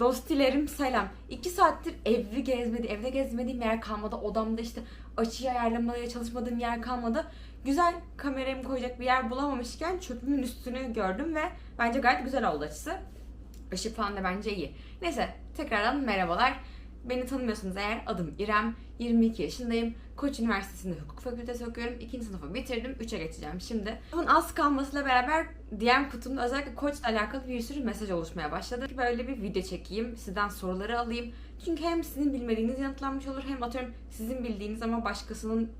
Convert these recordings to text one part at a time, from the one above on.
Dostilerim selam. İki saattir evi gezmedi, evde gezmediğim yer kalmadı. Odamda işte açıyı ayarlamaya çalışmadığım yer kalmadı. Güzel kameramı koyacak bir yer bulamamışken çöpümün üstünü gördüm ve bence gayet güzel oldu açısı. Işık falan da bence iyi. Neyse tekrardan merhabalar. Beni tanımıyorsanız eğer adım İrem. 22 yaşındayım. Koç Üniversitesi'nde hukuk fakültesi okuyorum. İkinci sınıfı bitirdim. 3'e geçeceğim şimdi. Bunun az kalmasıyla beraber DM kutumda özellikle koçla alakalı bir sürü mesaj oluşmaya başladı. Böyle bir video çekeyim. Sizden soruları alayım. Çünkü hem sizin bilmediğiniz yanıtlanmış olur hem atıyorum sizin bildiğiniz ama başkasının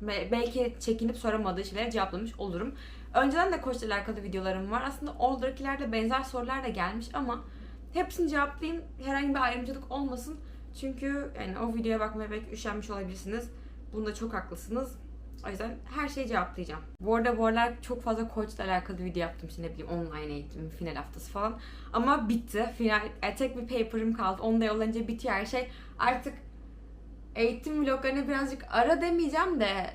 be- belki çekinip soramadığı şeylere cevaplamış olurum. Önceden de koçla alakalı videolarım var. Aslında oradakilerde benzer sorular da gelmiş ama hepsini cevaplayayım. Herhangi bir ayrımcılık olmasın. Çünkü yani o videoya bakmaya belki üşenmiş olabilirsiniz. Bunda çok haklısınız. O yüzden her şeyi cevaplayacağım. Bu arada bu aralar çok fazla koçla alakalı video yaptım. İşte ne bileyim online eğitim, final haftası falan. Ama bitti. Final, e, tek bir paper'ım kaldı. Onu da yollayınca bitiyor her şey. Artık eğitim vloglarına birazcık ara demeyeceğim de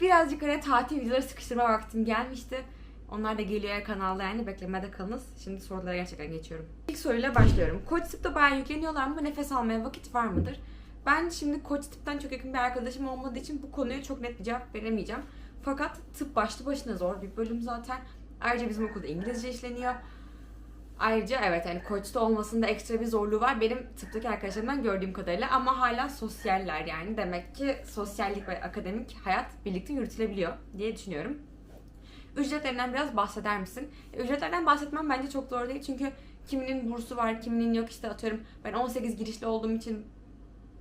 birazcık araya tatil videoları sıkıştırma vaktim gelmişti. Onlar da geliyor kanalda yani beklemede kalınız. Şimdi sorulara gerçekten geçiyorum. İlk soruyla başlıyorum. Koç tıpta bayağı yükleniyorlar mı? Nefes almaya vakit var mıdır? Ben şimdi koç tıptan çok yakın bir arkadaşım olmadığı için bu konuya çok net bir cevap veremeyeceğim. Fakat tıp başlı başına zor bir bölüm zaten. Ayrıca bizim okulda İngilizce işleniyor. Ayrıca evet yani koçta olmasında ekstra bir zorluğu var. Benim tıptaki arkadaşlarımdan gördüğüm kadarıyla ama hala sosyaller yani. Demek ki sosyallik ve akademik hayat birlikte yürütülebiliyor diye düşünüyorum. Ücretlerinden biraz bahseder misin? Ücretlerden bahsetmem bence çok doğru değil çünkü kiminin bursu var, kiminin yok işte atıyorum. Ben 18 girişli olduğum için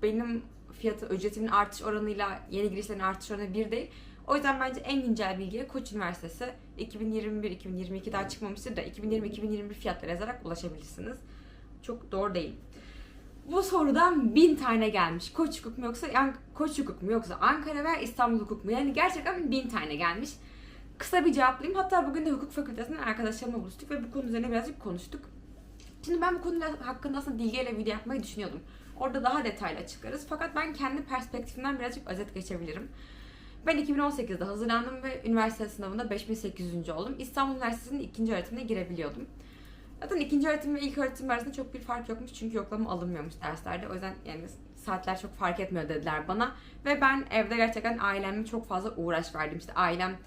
benim fiyatı ücretimin artış oranıyla yeni girişlerin artış oranı bir değil. O yüzden bence en güncel bilgiye Koç Üniversitesi 2021-2022 daha çıkmamıştır da 2020-2021 fiyatları yazarak ulaşabilirsiniz. Çok doğru değil. Bu sorudan bin tane gelmiş. Koç hukuk mu yoksa yani Koç hukuk mu yoksa Ankara ve İstanbul hukuk mu? Yani gerçekten bin tane gelmiş. Kısa bir cevaplayayım. Hatta bugün de hukuk fakültesinden arkadaşlarımla buluştuk ve bu konu üzerine birazcık konuştuk. Şimdi ben bu konu hakkında aslında Dilge'yle video yapmayı düşünüyordum. Orada daha detaylı açıklarız. Fakat ben kendi perspektifimden birazcık özet geçebilirim. Ben 2018'de hazırlandım ve üniversite sınavında 5800. oldum. İstanbul Üniversitesi'nin ikinci öğretimine girebiliyordum. Zaten ikinci öğretim ve ilk öğretim arasında çok bir fark yokmuş çünkü yoklama alınmıyormuş derslerde. O yüzden yani saatler çok fark etmiyor dediler bana. Ve ben evde gerçekten aileme çok fazla uğraş verdim. İşte ailem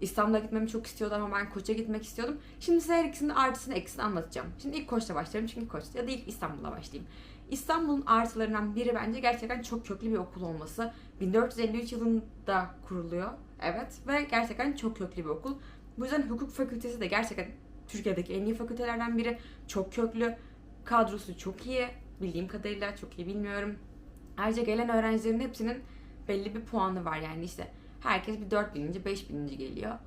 İstanbul'a gitmemi çok istiyordu ama ben Koç'a gitmek istiyordum. Şimdi size her ikisinin artısını eksisini anlatacağım. Şimdi ilk Koç'ta başlayalım çünkü Koç'ta ya da ilk İstanbul'la başlayayım. İstanbul'un artılarından biri bence gerçekten çok köklü bir okul olması. 1453 yılında kuruluyor. Evet ve gerçekten çok köklü bir okul. Bu yüzden hukuk fakültesi de gerçekten Türkiye'deki en iyi fakültelerden biri. Çok köklü. Kadrosu çok iyi. Bildiğim kadarıyla çok iyi bilmiyorum. Ayrıca gelen öğrencilerin hepsinin belli bir puanı var yani işte herkes bir 4000. 5000. geliyor.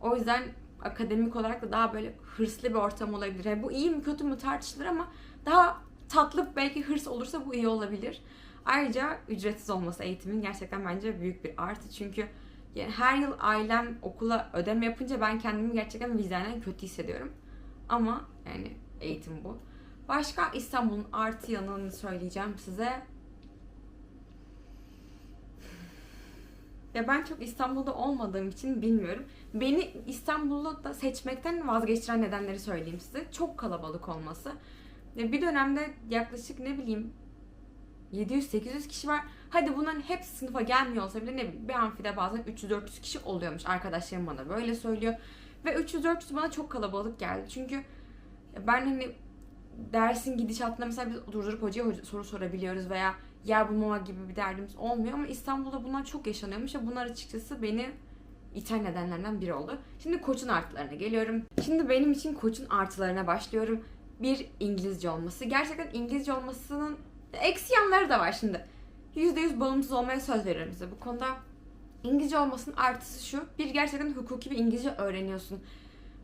O yüzden akademik olarak da daha böyle hırslı bir ortam olabilir. Yani bu iyi mi kötü mü tartışılır ama daha tatlı belki hırs olursa bu iyi olabilir. Ayrıca ücretsiz olması eğitimin gerçekten bence büyük bir artı. Çünkü yani her yıl ailem okula ödeme yapınca ben kendimi gerçekten vicdanen kötü hissediyorum. Ama yani eğitim bu. Başka İstanbul'un artı yanını söyleyeceğim size. Ya ben çok İstanbul'da olmadığım için bilmiyorum. Beni İstanbul'da da seçmekten vazgeçiren nedenleri söyleyeyim size. Çok kalabalık olması. Ya bir dönemde yaklaşık ne bileyim 700-800 kişi var. Hadi bunların hepsi sınıfa gelmiyor olsa bile ne bileyim bir amfide bazen 300-400 kişi oluyormuş. Arkadaşlarım bana böyle söylüyor. Ve 300-400 bana çok kalabalık geldi. Çünkü ben hani dersin gidişatında mesela biz durdurup hocaya soru sorabiliyoruz veya yer bulmama gibi bir derdimiz olmuyor ama İstanbul'da bunlar çok yaşanıyormuş ve bunlar açıkçası beni iten nedenlerden biri oldu. Şimdi koçun artılarına geliyorum. Şimdi benim için koçun artılarına başlıyorum. Bir İngilizce olması. Gerçekten İngilizce olmasının eksi yanları da var şimdi. %100 bağımsız olmaya söz veriyorum size bu konuda. İngilizce olmasının artısı şu. Bir gerçekten hukuki bir İngilizce öğreniyorsun.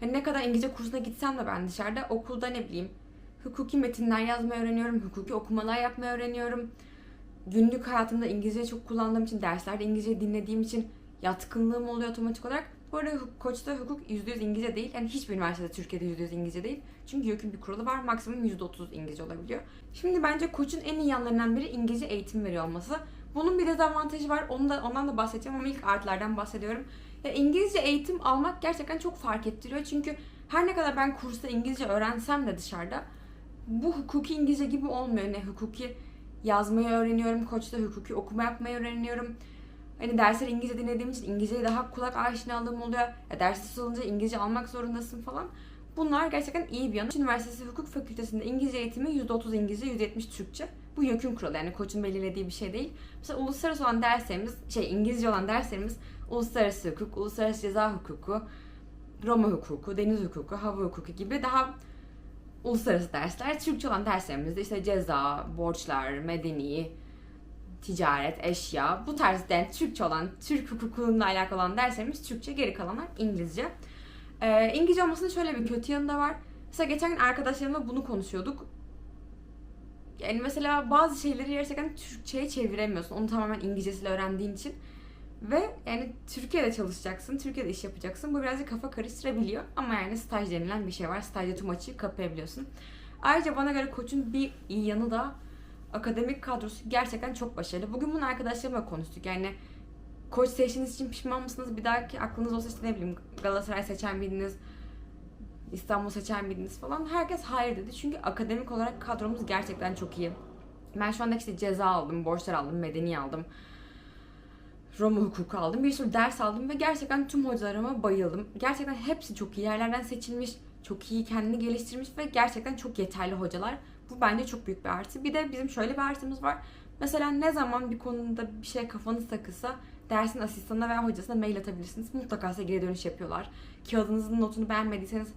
Yani ne kadar İngilizce kursuna gitsem de ben dışarıda okulda ne bileyim hukuki metinler yazmayı öğreniyorum, hukuki okumalar yapmayı öğreniyorum. Günlük hayatımda İngilizce çok kullandığım için, derslerde İngilizce dinlediğim için yatkınlığım oluyor otomatik olarak. Bu arada Koç'ta hukuk %100 İngilizce değil. Yani hiçbir üniversitede Türkiye'de %100 İngilizce değil. Çünkü YÖK'ün bir kuralı var. Maksimum %30 İngilizce olabiliyor. Şimdi bence Koç'un en iyi yanlarından biri İngilizce eğitim veriyor olması. Bunun bir dezavantajı var. Onu da, ondan da bahsedeceğim ama ilk artılardan bahsediyorum. Ya İngilizce eğitim almak gerçekten çok fark ettiriyor. Çünkü her ne kadar ben kursta İngilizce öğrensem de dışarıda bu hukuki İngilizce gibi olmuyor. Ne hukuki yazmayı öğreniyorum. Koçta hukuki okuma yapmayı öğreniyorum. Hani dersleri İngilizce dinlediğim için İngilizceye daha kulak aşinalığım oluyor. Ya dersi sorulunca İngilizce almak zorundasın falan. Bunlar gerçekten iyi bir yanı. Üniversitesi Hukuk Fakültesi'nde İngilizce eğitimi %30 İngilizce, %70 Türkçe. Bu YÖK'ün kuralı yani koçun belirlediği bir şey değil. Mesela uluslararası olan derslerimiz, şey İngilizce olan derslerimiz uluslararası hukuk, uluslararası ceza hukuku, Roma hukuku, deniz hukuku, hava hukuku gibi daha uluslararası dersler. Türkçe olan derslerimizde işte ceza, borçlar, medeni, ticaret, eşya bu tarz yani Türkçe olan, Türk hukukuyla alakalı olan derslerimiz Türkçe, geri kalanlar İngilizce. Ee, İngilizce olmasının şöyle bir kötü yanı da var. Mesela geçen gün arkadaşlarımla bunu konuşuyorduk. Yani mesela bazı şeyleri gerçekten Türkçe'ye çeviremiyorsun. Onu tamamen İngilizcesiyle öğrendiğin için. Ve yani Türkiye'de çalışacaksın, Türkiye'de iş yapacaksın. Bu birazcık kafa karıştırabiliyor. Ama yani staj denilen bir şey var. Stajda tüm açığı kapayabiliyorsun. Ayrıca bana göre koçun bir iyi yanı da akademik kadrosu gerçekten çok başarılı. Bugün bunu arkadaşlarımla konuştuk. Yani koç seçtiğiniz için pişman mısınız? Bir dahaki aklınız olsa işte ne bileyim Galatasaray seçen miydiniz? İstanbul seçen miydiniz falan. Herkes hayır dedi. Çünkü akademik olarak kadromuz gerçekten çok iyi. Ben şu anda işte ceza aldım, borçlar aldım, medeni aldım. Roma hukuku aldım. Bir sürü ders aldım ve gerçekten tüm hocalarıma bayıldım. Gerçekten hepsi çok iyi yerlerden seçilmiş, çok iyi kendini geliştirmiş ve gerçekten çok yeterli hocalar. Bu bence çok büyük bir artı. Bir de bizim şöyle bir artımız var. Mesela ne zaman bir konuda bir şey kafanız takılsa dersin asistanına veya hocasına mail atabilirsiniz. Mutlaka size geri dönüş yapıyorlar. Kağıdınızın notunu beğenmediyseniz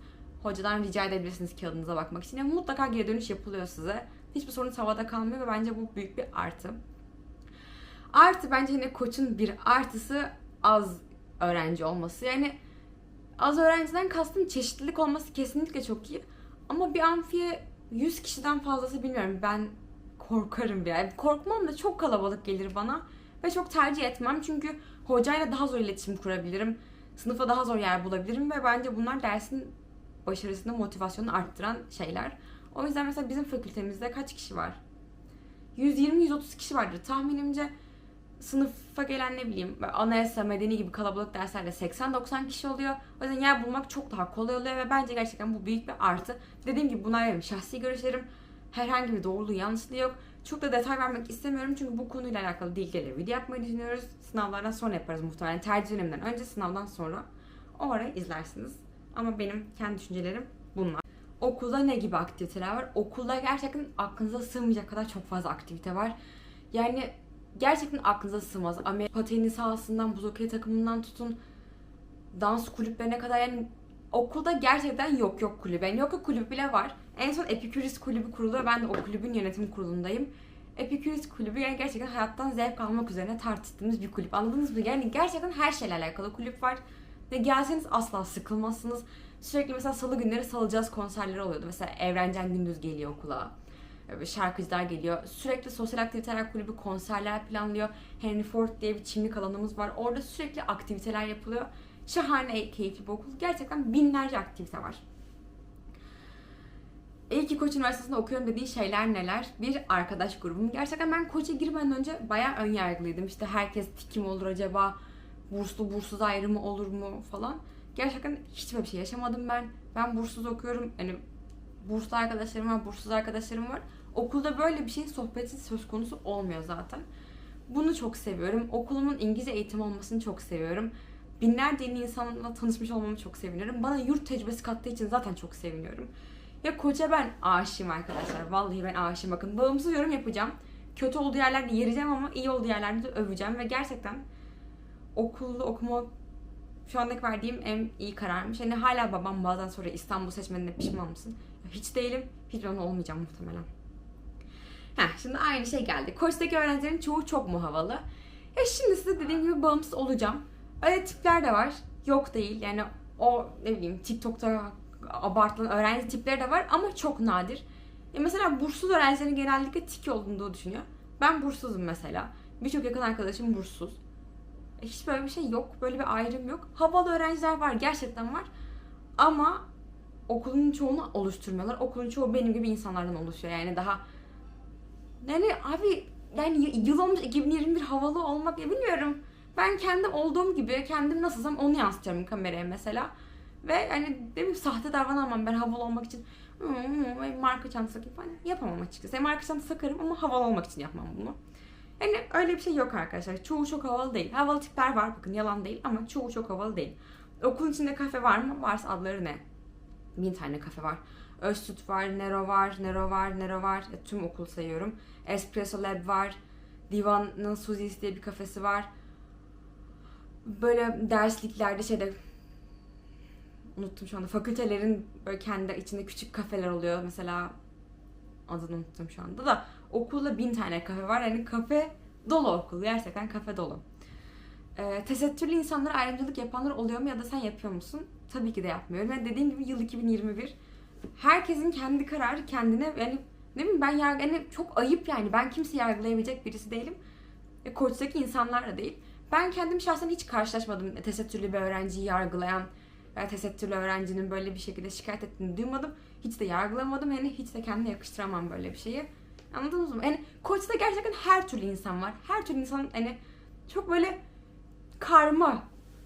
hocadan rica edebilirsiniz kağıdınıza bakmak için. Yani mutlaka geri dönüş yapılıyor size. Hiçbir sorun havada kalmıyor ve bence bu büyük bir artı. Artı bence yine koçun bir artısı az öğrenci olması. Yani az öğrenciden kastım çeşitlilik olması kesinlikle çok iyi. Ama bir amfiye 100 kişiden fazlası bilmiyorum. Ben korkarım bir. Yani korkmam da çok kalabalık gelir bana. Ve çok tercih etmem. Çünkü hocayla daha zor iletişim kurabilirim. Sınıfa daha zor yer bulabilirim. Ve bence bunlar dersin başarısını, motivasyonunu arttıran şeyler. O yüzden mesela bizim fakültemizde kaç kişi var? 120-130 kişi vardır. Tahminimce sınıfa gelen ne bileyim anayasa, medeni gibi kalabalık derslerde 80-90 kişi oluyor. O yüzden yer bulmak çok daha kolay oluyor ve bence gerçekten bu büyük bir artı. Dediğim gibi bunlar benim şahsi görüşlerim. Herhangi bir doğruluğu yanlışlığı yok. Çok da detay vermek istemiyorum çünkü bu konuyla alakalı dilgeleri video yapmayı düşünüyoruz. Sınavlardan sonra yaparız muhtemelen. Tercih döneminden önce sınavdan sonra. O ara izlersiniz. Ama benim kendi düşüncelerim bunlar. Okulda ne gibi aktiviteler var? Okulda gerçekten aklınıza sığmayacak kadar çok fazla aktivite var. Yani gerçekten aklınıza sığmaz. Amerika pateni sahasından, buz okey takımından tutun dans kulüplerine kadar yani okulda gerçekten yok yok kulübü. Yani yok yok kulübü bile var. En son Epiküris kulübü kuruluyor. Ben de o kulübün yönetim kurulundayım. Epiküris kulübü yani gerçekten hayattan zevk almak üzerine tartıştığımız bir kulüp. Anladınız mı? Yani gerçekten her şeyle alakalı kulüp var. Ve gelseniz asla sıkılmazsınız. Sürekli mesela salı günleri salacağız konserleri oluyordu. Mesela Evrencen Gündüz geliyor okula. Şarkıcılar geliyor. Sürekli sosyal aktiviteler kulübü konserler planlıyor. Henry Ford diye bir çimlik alanımız var. Orada sürekli aktiviteler yapılıyor. Şahane, keyifli bir okul. Gerçekten binlerce aktivite var. İyi ki Koç Üniversitesi'nde okuyorum dediği şeyler neler? Bir arkadaş grubum. Gerçekten ben Koç'a girmeden önce bayağı ön yargılıydım. İşte herkes tikim olur acaba? Burslu bursuz ayrımı olur mu falan. Gerçekten hiç böyle bir şey yaşamadım ben. Ben burssuz okuyorum. Yani burslu arkadaşlarım var, burssuz arkadaşlarım var. Okulda böyle bir şeyin sohbeti söz konusu olmuyor zaten. Bunu çok seviyorum. Okulumun İngilizce eğitim olmasını çok seviyorum. Binlerce yeni insanla tanışmış olmamı çok seviniyorum. Bana yurt tecrübesi kattığı için zaten çok seviniyorum. Ya koça ben aşığım arkadaşlar. Vallahi ben aşığım. Bakın bağımsız yorum yapacağım. Kötü olduğu yerlerde yereceğim ama iyi olduğu yerlerde de öveceğim. Ve gerçekten okulda okuma şu andaki verdiğim en iyi kararmış. Yani hala babam bazen soruyor İstanbul seçmenine pişman mısın? Hiç değilim. Hiç olmayacağım muhtemelen. Heh, şimdi aynı şey geldi. Koç'taki öğrencilerin çoğu çok mu havalı? Ya şimdi size dediğim gibi bağımsız olacağım. Öyle tipler de var. Yok değil. Yani o ne bileyim TikTok'ta abartılan öğrenci tipleri de var ama çok nadir. Ya mesela burssuz öğrencilerin genellikle tiki olduğunu düşünüyor. Ben burssuzum mesela. Birçok yakın arkadaşım burssuz. E, hiç böyle bir şey yok. Böyle bir ayrım yok. Havalı öğrenciler var. Gerçekten var. Ama okulun çoğunu oluşturmuyorlar. Okulun çoğu benim gibi insanlardan oluşuyor. Yani daha yani abi yani yıl olmuş 2021 havalı olmak ya bilmiyorum. Ben kendim olduğum gibi kendim nasılsam onu yansıtıyorum kameraya mesela. Ve hani mi sahte davranamam ben havalı olmak için. hı, marka çantası takayım falan yapamam açıkçası. Yani marka çantası takarım ama havalı olmak için yapmam bunu. Yani öyle bir şey yok arkadaşlar. Çoğu çok havalı değil. Havalı tipler var bakın yalan değil ama çoğu çok havalı değil. Okulun içinde kafe var mı? Varsa adları ne? Bin tane kafe var. Öztürk var, Nero var, Nero var, Nero var. Ya, tüm okul sayıyorum. Espresso Lab var. Divan'ın Suzi's diye bir kafesi var. Böyle dersliklerde şeyde unuttum şu anda. Fakültelerin böyle kendi içinde küçük kafeler oluyor. Mesela adını unuttum şu anda da. Okulda bin tane kafe var. Yani kafe dolu okul. Gerçekten kafe dolu. Ee, tesettürlü insanlara ayrımcılık yapanlar oluyor mu ya da sen yapıyor musun? Tabii ki de yapmıyorum. Yani dediğim gibi yıl 2021. Herkesin kendi kararı kendine yani ne bileyim ben yargı yani çok ayıp yani. Ben kimse yargılayabilecek birisi değilim. E, koçtaki insanlar da değil. Ben kendim şahsen hiç karşılaşmadım tesettürlü bir öğrenciyi yargılayan veya tesettürlü öğrencinin böyle bir şekilde şikayet ettiğini duymadım. Hiç de yargılamadım. Yani hiç de kendime yakıştıramam böyle bir şeyi. Anladınız mı? Yani koçta gerçekten her türlü insan var. Her türlü insan hani çok böyle karma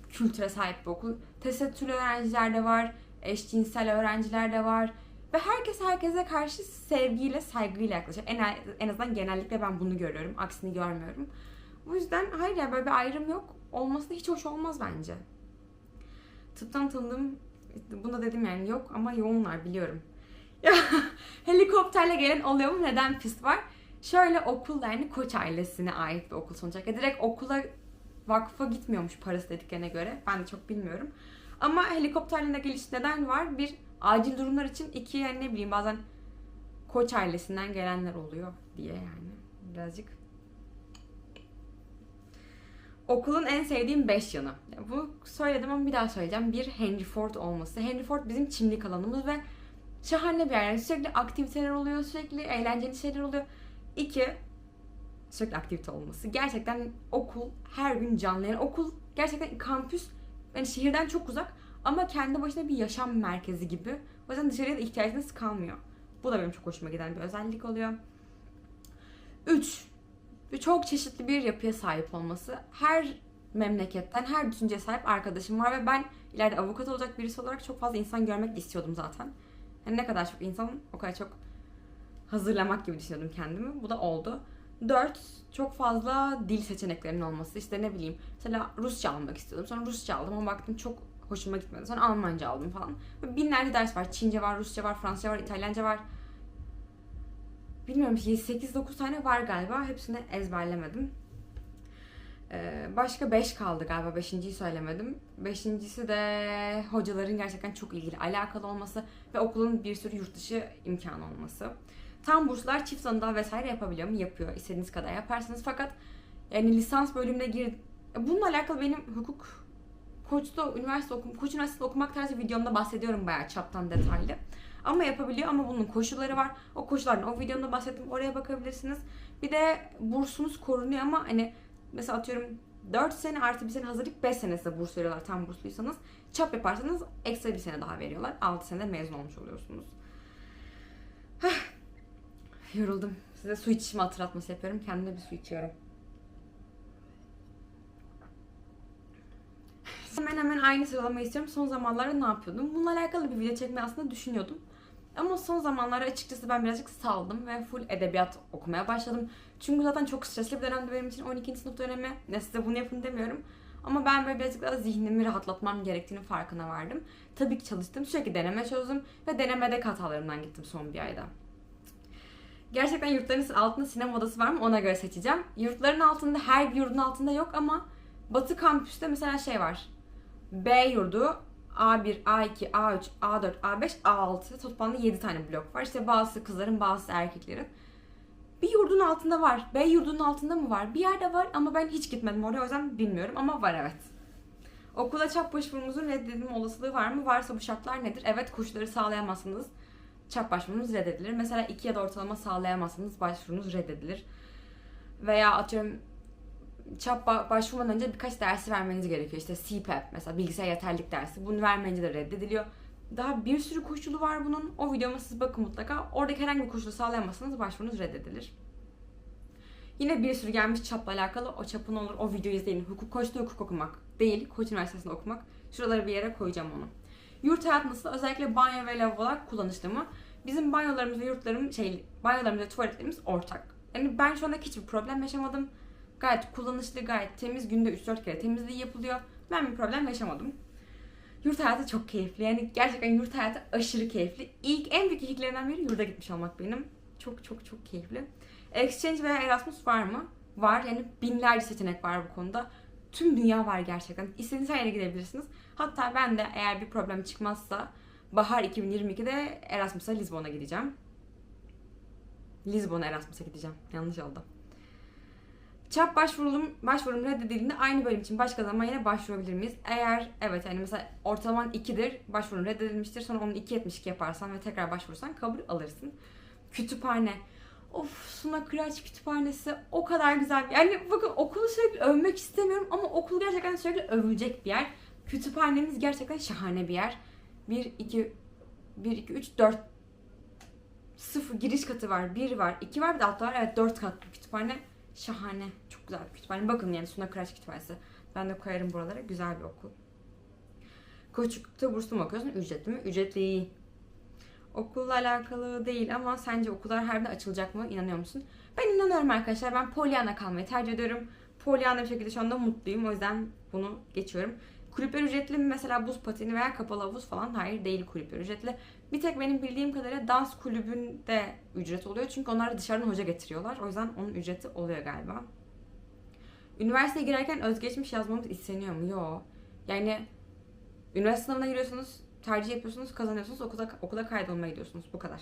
kültüre sahip bir okul. Tesettürlü öğrenciler de var. Eşcinsel öğrenciler de var. Ve herkes herkese karşı sevgiyle, saygıyla yaklaşıyor. En, en azından genellikle ben bunu görüyorum. Aksini görmüyorum. Bu yüzden hayır ya böyle bir ayrım yok. Olması da hiç hoş olmaz bence. Tıptan tanıdığım, bunu da dedim yani yok ama yoğunlar biliyorum. Helikopterle gelen oluyor mu? Neden pist var? Şöyle okul yani koç ailesine ait bir okul sonuç olarak. Direkt okula vakfa gitmiyormuş parası dediklerine göre. Ben de çok bilmiyorum. Ama helikopterle geliş neden var? Bir acil durumlar için iki yani ne bileyim bazen koç ailesinden gelenler oluyor diye yani. Birazcık Okulun en sevdiğim 5 yanı. Bu söyledim ama bir daha söyleyeceğim. Bir Henry Ford olması. Henry Ford bizim çimlik alanımız ve şahane bir yer. Yani sürekli aktiviteler oluyor, sürekli eğlenceli şeyler oluyor. İki, sürekli aktivite olması. Gerçekten okul her gün canlı. Yani okul gerçekten kampüs yani şehirden çok uzak ama kendi başına bir yaşam merkezi gibi. O yüzden dışarıya da ihtiyacınız kalmıyor. Bu da benim çok hoşuma giden bir özellik oluyor. 3. Çok çeşitli bir yapıya sahip olması. Her memleketten, her düşünceye sahip arkadaşım var ve ben ileride avukat olacak birisi olarak çok fazla insan görmek istiyordum zaten. Yani ne kadar çok insan o kadar çok hazırlamak gibi düşünüyordum kendimi. Bu da oldu. 4. Çok fazla dil seçeneklerinin olması. İşte ne bileyim. Mesela Rusça almak istiyordum. Sonra Rusça aldım ama baktım çok hoşuma gitmedi. Sonra Almanca aldım falan. Binlerce ders var. Çince var, Rusça var, Fransızca var, İtalyanca var. Bilmiyorum 8-9 tane var galiba. Hepsini ezberlemedim. Ee, başka 5 kaldı galiba. 5.yi söylemedim. Beşincisi de hocaların gerçekten çok ilgili alakalı olması ve okulun bir sürü yurt dışı imkanı olması. Tam burslar çift anadal vesaire yapabiliyor mu? Yapıyor. İstediğiniz kadar yaparsınız. Fakat yani lisans bölümüne gir... Bununla alakalı benim hukuk Koç'ta üniversite okum, Koç Üniversitesi'nde okumak tarzı videomda bahsediyorum bayağı çaptan detaylı. Ama yapabiliyor ama bunun koşulları var. O koşullardan o videomda bahsettim. Oraya bakabilirsiniz. Bir de bursunuz korunuyor ama hani mesela atıyorum 4 sene artı bir sene hazırlık 5 sene size burs veriyorlar tam bursluysanız. Çap yaparsanız ekstra bir sene daha veriyorlar. 6 senede mezun olmuş oluyorsunuz. Yoruldum. Size su içme hatırlatması yapıyorum. Kendime bir su içiyorum. Hemen hemen aynı sıralamayı istiyorum. Son zamanlarda ne yapıyordum? Bununla alakalı bir video çekmeyi aslında düşünüyordum. Ama son zamanlarda açıkçası ben birazcık saldım ve full edebiyat okumaya başladım. Çünkü zaten çok stresli bir dönemdi benim için 12. sınıf dönemi. Ne size bunu yapın demiyorum. Ama ben böyle birazcık daha zihnimi rahatlatmam gerektiğini farkına vardım. Tabii ki çalıştım. Sürekli deneme çözdüm. Ve denemede hatalarımdan gittim son bir ayda. Gerçekten yurtların altında sinema odası var mı ona göre seçeceğim. Yurtların altında her bir yurdun altında yok ama Batı kampüste mesela şey var. B yurdu A1, A2, A3, A4, A5, A6 toplamda 7 tane blok var. İşte bazısı kızların bazısı erkeklerin. Bir yurdun altında var. B yurdunun altında mı var? Bir yerde var ama ben hiç gitmedim oraya o yüzden bilmiyorum ama var evet. Okula çap başvurumuzun reddedilme olasılığı var mı? Varsa bu şartlar nedir? Evet koşulları sağlayamazsınız. Çap başvurunuz reddedilir. Mesela 2 ya da ortalama sağlayamazsınız başvurunuz reddedilir. Veya atıyorum çap başvurmadan önce birkaç dersi vermeniz gerekiyor. İşte CPAP mesela bilgisayar yeterlik dersi. Bunu vermeyince de reddediliyor. Daha bir sürü koşulu var bunun. O videoma siz bakın mutlaka. Oradaki herhangi bir koşulu sağlayamazsanız başvurunuz reddedilir. Yine bir sürü gelmiş çapla alakalı. O çapın olur. O videoyu izleyin. Hukuk koçta hukuk okumak değil. Koç Üniversitesi'nde okumak. Şuraları bir yere koyacağım onu. Yurt hayat nasıl? Özellikle banyo ve lavabolar kullanışlı mı? Bizim banyolarımız ve yurtlarım şey banyolarımız ve tuvaletlerimiz ortak. Yani ben şu anda hiçbir problem yaşamadım. Gayet kullanışlı, gayet temiz. Günde 3-4 kere temizliği yapılıyor. Ben bir problem yaşamadım. Yurt hayatı çok keyifli. Yani gerçekten yurt hayatı aşırı keyifli. İlk en büyük ilklerinden biri yurda gitmiş olmak benim. Çok çok çok keyifli. Exchange veya Erasmus var mı? Var. Yani binlerce seçenek var bu konuda. Tüm dünya var gerçekten. İstediğiniz her yere gidebilirsiniz. Hatta ben de eğer bir problem çıkmazsa bahar 2022'de Erasmus'a Lizbon'a gideceğim. Lizbon'a Erasmus'a gideceğim. Yanlış oldu. Çap başvurulum, başvurum reddedildiğinde aynı bölüm için başka zaman yine başvurabilir miyiz? Eğer evet yani mesela ortalaman 2'dir, başvurun reddedilmiştir. Sonra onu 2.72 yaparsan ve tekrar başvurursan kabul alırsın. Kütüphane. Of Suna Kıraç Kütüphanesi o kadar güzel. bir- Yani bakın okulu sürekli övmek istemiyorum ama okul gerçekten sürekli övülecek bir yer. Kütüphanemiz gerçekten şahane bir yer. 1, 2, 1, 2, 3, 4 sıfır giriş katı var. 1 var, 2 var bir de altta var. Evet 4 katlı kütüphane. Şahane. Çok güzel bir kütüphane. Bakın yani Suna Kıraç Kütüphanesi. Ben de koyarım buralara. Güzel bir okul. Koçuk'ta burslu mu okuyorsun? Ücretli mi? Ücretli. Okulla alakalı değil ama sence okullar harbiden açılacak mı? İnanıyor musun? Ben inanıyorum arkadaşlar. Ben Pollyanna kalmayı tercih ediyorum. Pollyanna bir şekilde şu anda mutluyum. O yüzden bunu geçiyorum. Kulüpler ücretli mi? Mesela buz pateni veya kapalı havuz falan. Hayır değil kulüpler ücretli. Bir tek benim bildiğim kadarıyla dans kulübünde ücret oluyor. Çünkü onlar dışarıdan hoca getiriyorlar. O yüzden onun ücreti oluyor galiba. Üniversiteye girerken özgeçmiş yazmamız isteniyor mu? Yok. Yani üniversite sınavına giriyorsunuz, tercih yapıyorsunuz, kazanıyorsunuz, okula, okula kaydolmaya gidiyorsunuz. Bu kadar.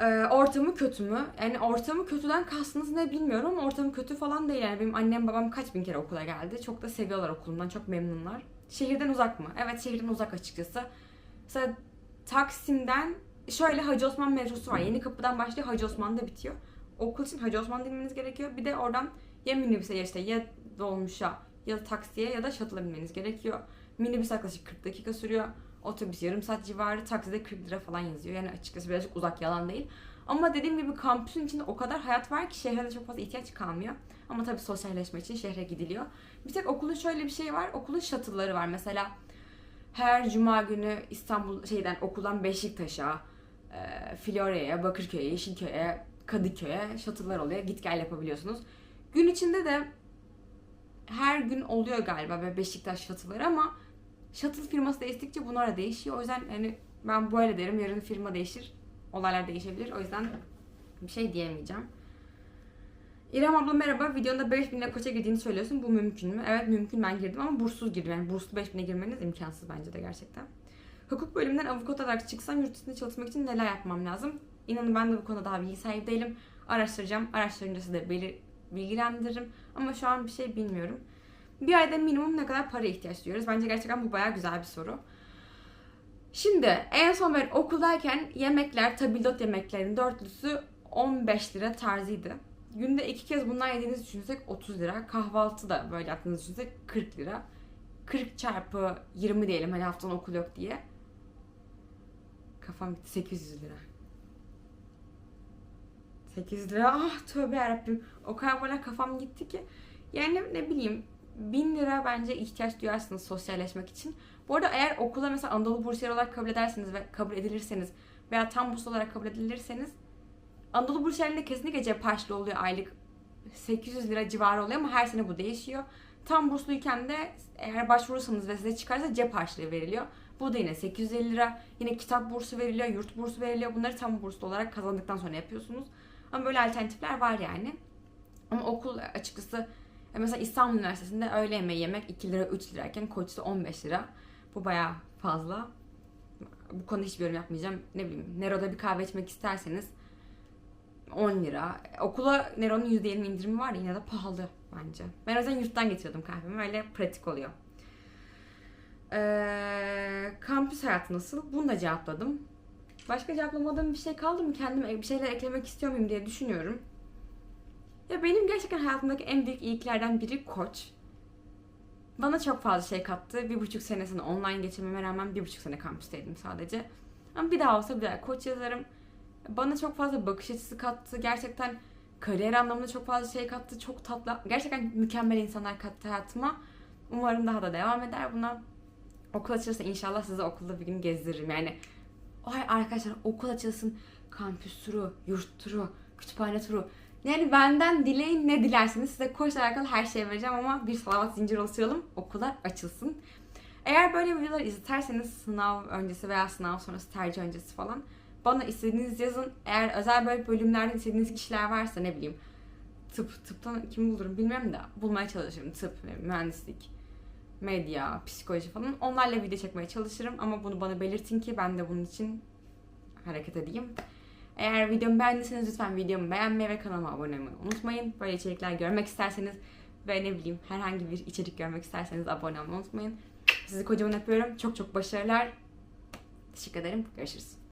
Ee, ortamı kötü mü? Yani ortamı kötüden kastınız ne bilmiyorum ama ortamı kötü falan değil. Yani benim annem babam kaç bin kere okula geldi. Çok da seviyorlar okulundan, çok memnunlar. Şehirden uzak mı? Evet şehirden uzak açıkçası. Mesela Taksim'den şöyle Hacı Osman metrosu var. Yeni kapıdan başlıyor Hacı Osman'da bitiyor. Okul için Hacı Osman'da inmeniz gerekiyor. Bir de oradan ya minibüse ya işte ya dolmuşa ya taksiye ya da shuttle'a binmeniz gerekiyor. Minibüs yaklaşık 40 dakika sürüyor. Otobüs yarım saat civarı. Takside 40 lira falan yazıyor. Yani açıkçası birazcık uzak yalan değil. Ama dediğim gibi kampüsün içinde o kadar hayat var ki şehre çok fazla ihtiyaç kalmıyor. Ama tabii sosyalleşme için şehre gidiliyor. Bir tek okulun şöyle bir şey var. Okulun shuttle'ları var. Mesela her cuma günü İstanbul şeyden okuldan Beşiktaş'a, e, Florya'ya, Bakırköy'e, Yeşilköy'e, Kadıköy'e shuttle'lar oluyor. Git gel yapabiliyorsunuz. Gün içinde de her gün oluyor galiba ve Beşiktaş shuttle'ları ama shuttle firması değiştikçe bunlar da değişiyor. O yüzden hani ben böyle derim. Yarın firma değişir. Olaylar değişebilir. O yüzden bir şey diyemeyeceğim. İrem abla merhaba. Videonda 5000 ile koça girdiğini söylüyorsun. Bu mümkün mü? Evet mümkün ben girdim ama burssuz girdim. Yani burslu 5000'e girmeniz imkansız bence de gerçekten. Hukuk bölümünden avukat olarak çıksam yurt dışında çalışmak için neler yapmam lazım? İnanın ben de bu konuda daha bilgi sahibi değilim. Araştıracağım. Araştırınca size belir- bilgilendiririm. Ama şu an bir şey bilmiyorum. Bir ayda minimum ne kadar para ihtiyaç duyuyoruz? Bence gerçekten bu bayağı güzel bir soru. Şimdi en son ben okuldayken yemekler, tabildot yemeklerin dörtlüsü 15 lira tarzıydı. Günde iki kez bundan yediğinizi düşünsek 30 lira. Kahvaltı da böyle yaptığınızı düşünsek 40 lira. 40 çarpı 20 diyelim hani haftanın okul yok diye. Kafam gitti 800 lira. 800 lira ah tövbe yarabbim. O kadar böyle kafam gitti ki. Yani ne bileyim 1000 lira bence ihtiyaç duyarsınız sosyalleşmek için. Bu arada eğer okula mesela Anadolu Bursiyeri olarak kabul ederseniz ve kabul edilirseniz veya tam burs olarak kabul edilirseniz Anadolu Bursiyeri'nde kesinlikle cep harçlığı oluyor aylık 800 lira civarı oluyor ama her sene bu değişiyor. Tam bursluyken de eğer başvurursanız ve size çıkarsa cep harçlığı veriliyor. Bu da yine 850 lira. Yine kitap bursu veriliyor, yurt bursu veriliyor. Bunları tam burslu olarak kazandıktan sonra yapıyorsunuz. Ama böyle alternatifler var yani. Ama okul açıkçası mesela İstanbul Üniversitesi'nde öğle yemeği yemek 2 lira 3 lirayken Koç'ta 15 lira. Bu bayağı fazla. Bu konuda hiçbir yorum yapmayacağım. Ne bileyim Nero'da bir kahve içmek isterseniz 10 lira. Okula Nero'nun %20 indirimi var yine de pahalı bence. Ben o yüzden yurttan getiriyordum kahvemi. Öyle pratik oluyor. Ee, kampüs hayatı nasıl? Bunu da cevapladım. Başka cevaplamadığım bir şey kaldı mı? Kendime bir şeyler eklemek istiyor muyum diye düşünüyorum. Ya benim gerçekten hayatımdaki en büyük iyiliklerden biri koç. Bana çok fazla şey kattı. Bir buçuk senesini online geçirmeme rağmen bir buçuk sene kampüsteydim sadece. Ama bir daha olsa bir daha koç yazarım. Bana çok fazla bakış açısı kattı. Gerçekten kariyer anlamında çok fazla şey kattı. Çok tatlı. Gerçekten mükemmel insanlar kattı hayatıma. Umarım daha da devam eder buna. Okul açılırsa inşallah sizi okulda bir gün gezdiririm. Yani Ay arkadaşlar okul açılsın. Kampüs turu, yurt turu, kütüphane turu. Yani benden dileyin ne dilerseniz size koşla alakalı her şeyi vereceğim ama bir salavat zinciri oluşturalım. Okullar açılsın. Eğer böyle videoları isterseniz sınav öncesi veya sınav sonrası tercih öncesi falan bana istediğiniz yazın. Eğer özel böyle bölümlerden istediğiniz kişiler varsa ne bileyim tıp, tıptan kim bulurum bilmiyorum da bulmaya çalışırım. Tıp, mühendislik, medya, psikoloji falan onlarla video çekmeye çalışırım ama bunu bana belirtin ki ben de bunun için hareket edeyim. Eğer videomu beğendiyseniz lütfen videomu beğenmeyi ve kanalıma abone olmayı unutmayın. Böyle içerikler görmek isterseniz ve ne bileyim herhangi bir içerik görmek isterseniz abone olmayı unutmayın. Sizi kocaman öpüyorum. Çok çok başarılar. Teşekkür ederim. Görüşürüz.